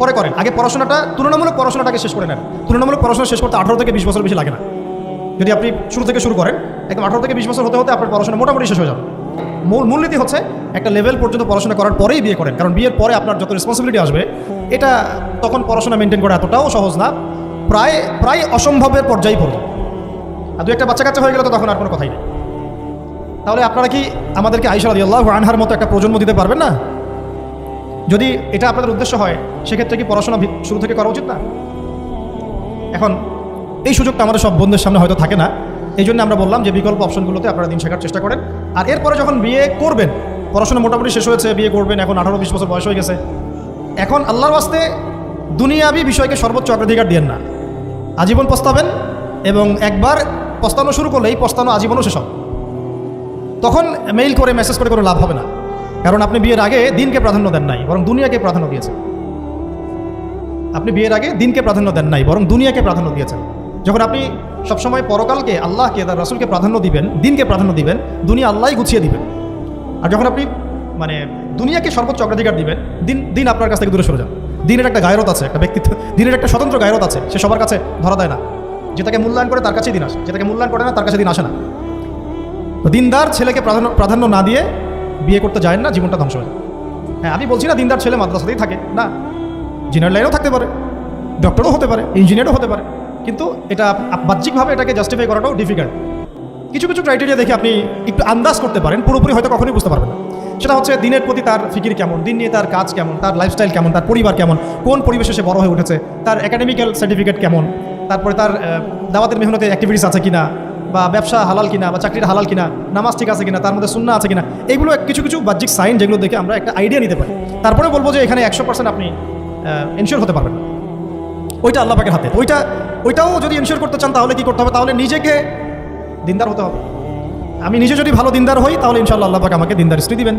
পরে করেন। আগে পড়াশোনাটা, তুলনামূলক পড়াশোনাটাকে শেষ করে নেন। তুলনামূলক পড়াশোনা শেষ করতে আঠারো থেকে বিশ বছর বেশি লাগে না। যদি আপনি শুরু থেকে শুরু করেন, একদম আঠারো থেকে বিশ বছর হতে হতে আপনার পড়াশোনা মোটামুটি শেষ হয়ে যাবে। মূল মূলনীতি হচ্ছে, একটা লেভেল পর্যন্ত পড়াশোনা করার পরেই বিয়ে করেন। কারণ বিয়ের পরে আপনার যত রেসপন্সিবিলিটি আসবে, এটা তখন পড়াশোনা মেনটেন করা এতটাও সহজ না। প্রায় প্রায় অসম্ভবের পর্যায়ে পড়বে আর দু একটা বাচ্চা কাচ্চা হয়ে গেলে তো তখন আর কোনো কথাই নেই। তাহলে আপনারা কি আমাদেরকে আইসা রাদি আল্লাহ আনহার মতো একটা প্রজন্ম দিতে পারবেন না? যদি এটা আপনাদের উদ্দেশ্য হয়, সেক্ষেত্রে কি পড়াশোনা শুরু থেকে করা উচিত না? এখন, এই সুযোগটা আমাদের সব বন্ধুদের সামনে হয়তো থাকে না। এই জন্য আমরা বললাম যে, বিকল্প অপশনগুলোতে আপনারা দিন শেখার চেষ্টা করেন। আর এরপরে যখন বিয়ে করবেন, পড়াশোনা মোটামুটি শেষ হয়েছে, বিয়ে করবেন, এখন আঠারো বিশ বছর বয়স হয়ে গেছে। এখন আল্লাহর বাস্তে দুনিয়াবি বিষয়কে সর্বোচ্চ অগ্রাধিকার দিয়েন না। আজীবন পস্তাবেন এবং একবার পস্তানো শুরু করলে এই পস্তানো আজীবনও শেষ হবে। তখন মেইল করে, মেসেজ করে কোনো লাভ হবে না। কারণ আপনি বিয়ের আগে দিনকে প্রাধান্য দেন নাই, বরং দুনিয়াকে প্রাধান্য দিয়েছেন। আপনি বিয়ের আগে দিনকে প্রাধান্য দেন নাই, বরং দুনিয়াকে প্রাধান্য দিয়েছেন। যখন আপনি সবসময় পরকালকে আল্লাহকে, তার রাসুলকে প্রাধান্য দিবেন, দিনকে প্রাধান্য দিবেন, দুনিয়া আল্লাহই গুছিয়ে দিবেন। আর যখন আপনি মানে দুনিয়াকে সর্বোচ্চ অগ্রাধিকার দিবেন, দিন দিন আপনার কাছ থেকে দূরে সরে যান। দিনের একটা গায়রত আছে, একটা ব্যক্তিত্ব, দিনের একটা স্বতন্ত্র গায়রত আছে, সে সবার কাছে ধরা দেয় না। যেটাকে মূল্যায়ন করে তার কাছেই দিন আসে, যেটাকে মূল্যায়ন করে না, তার কাছে দিন আসে না। দিনদার ছেলেকে প্রাধান্য প্রাধান্য না দিয়ে বিয়ে করতে যায় না, জীবনটা ধ্বংস হয়ে হ্যাঁ আমি বলছি না, দিনদার ছেলে মাদ্রাসাতেই থাকে। না ইঞ্জিনিয়ার লাইনেও থাকতে পারে ডক্টরও হতে পারে ইঞ্জিনিয়ারও হতে পারে। কিন্তু এটা বাহ্যিকভাবে এটাকে জাস্টিফাই করাটাও ডিফিকাল্ট কিছু কিছু ক্রাইটেরিয়া দেখে আপনি একটু আন্দাজ করতে পারেন, পুরোপুরি হয়তো কখনোই বুঝতে পারবেন না। সেটা হচ্ছে দিনের প্রতি তার ফিকির কেমন, দিন নিয়ে তার কাজ কেমন, তার লাইফস্টাইল কেমন, তার পরিবার কেমন, কোন পরিবেশে সে বড় হয়ে উঠেছে, তার একাডেমিক্যাল সার্টিফিকেট কেমন, তারপরে তার দাওয়াতের মেহনতে অ্যাক্টিভিটিস আছে কিনা বা ব্যবসা হালাল কিনা বা চাকরির হালাল কিনা, নামাজ ঠিক আছে কিনা, তার মধ্যে শূন্য আছে কিনা, এগুলো কিছু কিছু বাহ্যিক সাইন যেগুলো দেখে আমরা একটা আইডিয়া নিতে পারি। তারপরে বলব যে এখানে একশো পার্সেন্ট আপনি এনশিওর হতে পারবেন। ওইটা আল্লাহ পাকের হাতে। ওইটা, ওইটাও যদি এনশিওর করতে চান তাহলে কি করতে হবে? তাহলে নিজেকে দিনদার হতে হবে। আমি নিজে যদি ভালো দিনদার হই, তাহলে ইনশাআল্লাহ আল্লাহ পাক আমাকে দিনদার স্ত্রী দিবেন।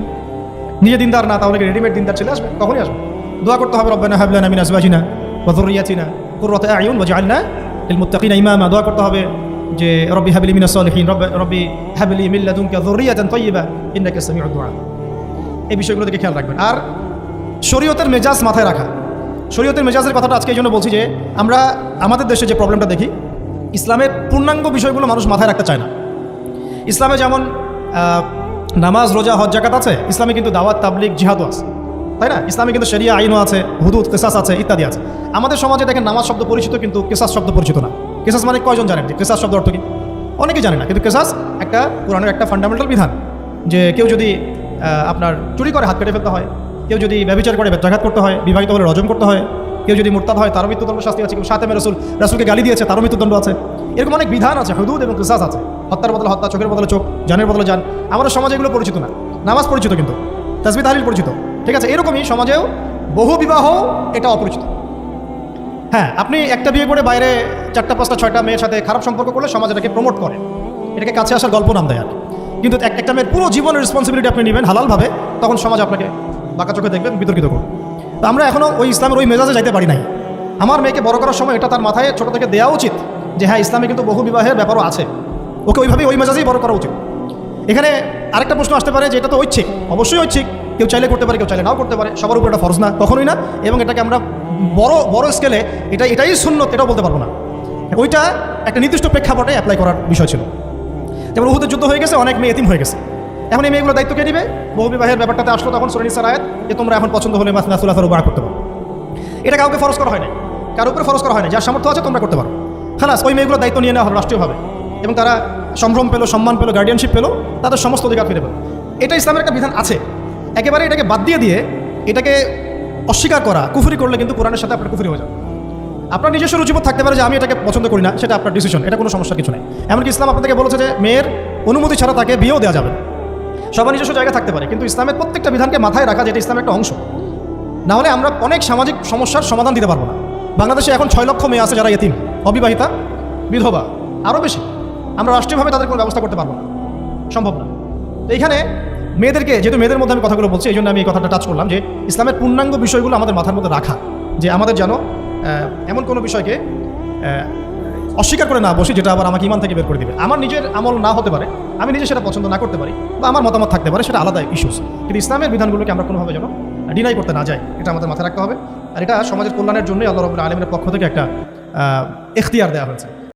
নিজে দিনদার না, তাহলে রেডিমেড দিনদার চলে আসবে? কখনই আসবে। দোয়া করতে হবে, রব্বানা হাবলানা মিন আজওয়াজিনা ওয়া যুররিয়াতিনা কুররাতা আয়ুন ওয়াজআলনা লিল মুত্তাকিনা ইমামা। দোয়া করতে হবে যে রব্বি হাবলি মিনাস সালিহিন, রব্বি হাবলি মিন লাদুনকা যুররিয়াতান তাইয়্যিবা ইন্নাকা সামিউদ দুআ এই বিষয়গুলো দিকে খেয়াল রাখবেন। আর শরীয়তের মেজাজ মাথায় রাখা। শরীয়তের মেজাজের কথাটা আজকে এই জন্য বলছি যে, আমরা আমাদের দেশে যে প্রবলেমটা দেখি, ইসলামের পূর্ণাঙ্গ বিষয়গুলো মানুষ মাথায় রাখতে চায় না। ইসলামে যেমন নামাজ, রোজা, হজ জাকাত আছে, ইসলামে কিন্তু দাওয়াত তাবলিক জিহাদও আছে। তাই না? ইসলামে কিন্তু শরিয়া আইনও আছে, হুদুদ, কেসাস আছে, ইত্যাদি আছে। আমাদের সমাজে দেখেন, নামাজ শব্দ পরিচিত কিন্তু কেসাস শব্দ পরিচিত না। কেসাস মানে কয়জন জানেন? যে কেসাস শব্দ অর্থ কি? অনেকে জানে না, কিন্তু কেসাস একটা পুরাণের একটা ফান্ডামেন্টাল বিধান যে কেউ যদি আপনার চুরি করে, হাত কেটে ফেলতে হয়, কেউ যদি ব্যবচার করে ব্যত্যাঘাত করতে হয়, বিবাহিত হলে রজম করতে হয়, কেউ যদি মোরতাদ হয়, তারও মৃত্যুদণ্ড শাস্তি আছে কেউ সাথে রসুল, রাসুলকে গালি দিয়েছে, তারও মৃত্যুদণ্ড আছে। এরকম অনেক বিধান আছে, হুদুদ এবং কিসাস আছে। হত্যার বদলে হত্যা, চোখের বদলে চোখ, জানের বদলে যান আমাদের সমাজে এগুলো পরিচিত না। নামাজ পরিচিত কিন্তু, তাসবি তাহলিল পরিচিত। ঠিক আছে, এরকমই সমাজেও বহু বিবাহ, এটা অপরিচিত। হ্যাঁ আপনি একটা বিয়ে করে বাইরে চারটা, পাঁচটা, ছয়টা মেয়ের সাথে খারাপ সম্পর্ক করলে সমাজ এটাকে প্রমোট করে। এটাকে কাছে আসার গল্প নাম দেয় আর কিন্তু এক- একটা মেয়ের পুরো জীবনের রেসপন্সিবিলিটি আপনি নেবেন হালালভাবে, তখন সমাজ আপনাকে বাঁকা চোখে দেখবেন বিতর্কিত করবে। তো আমরা এখনও ওই ইসলামের ওই মেজাজে যাইতে পারি নাই। আমার মেয়েকে বড় করার সময় এটা তার মাথায় ছোট থেকে দেওয়া উচিত যে হ্যাঁ ইসলামে কিন্তু বহু বিবাহের ব্যাপারও আছে। ওকে ওইভাবেই ওই মেজাজেই বড় করা উচিত। এখানে আরেকটা প্রশ্ন আসতে পারে যে এটা তো ঐচ্ছিক। অবশ্যই ঐচ্ছিক। কেউ চাইলে করতে পারে, কেউ চাইলে নাও করতে পারে। সবার উপর এটা ফরজ না, কখনোই না। এবং এটাকে আমরা বড় বড় স্কেলে এটা, এটাই শূন্য এটাও বলতে পারব না। ওইটা একটা নির্দিষ্ট প্রেক্ষাপটে অ্যাপ্লাই করার বিষয় ছিল। যেমন উহুদের যুদ্ধ হয়ে গেছে, অনেক মেয়ে এতিম হয়ে গেছে। এখন এই মেয়েগুলো দায়িত্ব কে নিবে? বহু বিবাহের ব্যাপারটাতে আসলো তখন সুরানিসার আয়াত যে তোমরা এখন পছন্দ হলে মাস নাসুলাফার বার করতে পারো। এটা কাউকে ফরজ করা হয় না কারোর উপরে ফরজ করা হয় না যার সামর্থ্য আছে তোমরা করতে পারো। খালাস, ওই মেয়েগুলো দায়িত্ব নিয়ে নেওয়া হলো রাষ্ট্রীয়ভাবে এবং তারা সম্ভ্রম পেল, সম্মান পেল গার্ডিয়ানশিপ পেল, তাদের সমস্ত অধিকার ফিরে পেল। এটা ইসলামের একটা বিধান আছে। একেবারে এটাকে বাদ দিয়ে দিয়ে এটাকে অস্বীকার করা, কুফুরি করলে কিন্তু কোরআনের সাথে আপনার কুফরি হয়ে যাবে। আপনার নিজস্ব রুচিবোধ থাকতে পারে যে আমি এটাকে পছন্দ করি না, সেটা আপনার ডিসিশন এটা কোনো সমস্যা কিছু নেই। এমনকি ইসলাম আপনাদেরকে বলেছে যে মেয়ের অনুমতি ছাড়া তাকে বিয়েও দেওয়া যাবে সবার নিজস্ব জায়গা থাকতে পারে, কিন্তু ইসলামের প্রত্যেকটা বিধানকে মাথায় রাখা যেটা ইসলামের একটা অংশ। না হলে আমরা অনেক সামাজিক সমস্যার সমাধান দিতে পারব না। বাংলাদেশে এখন ছয় লক্ষ মেয়ে আছে যারা এতিম, অবিবাহিতা, বিধবা আরও বেশি। আমরা রাষ্ট্রীয়ভাবে তাদের কোনো ব্যবস্থা করতে পারব না। সম্ভব না। এইখানে মেয়েদেরকে, যেহেতু মেয়েদের মধ্যে আমি কথাগুলো বলছি, এই জন্য আমি এই কথাটা টাচ করলাম যে ইসলামের পূর্ণাঙ্গ বিষয়গুলো আমাদের মাথার মধ্যে রাখা, যে আমাদের যেন এমন কোনো বিষয়কে অস্বীকার করে না বসি, যেটা আবার আমাকে ইমান থেকে বের করে দিবে। আমার নিজের আমল না হতে পারে, আমি নিজে সেটা পছন্দ না করতে পারি, বা আমার মতামত থাকতে পারে, সেটা আলাদা ইস্যুস কিন্তু ইসলামের বিধানগুলোকে আমরা কোনোভাবে যেন ডিনাই করতে না যাই, এটা আমাদের মাথায় রাখতে হবে। আর এটা সমাজের কল্যাণের জন্যই আল্লাহ রবুল্লা আলমের পক্ষ থেকে একটা এখতিয়ার দেওয়া হয়েছে।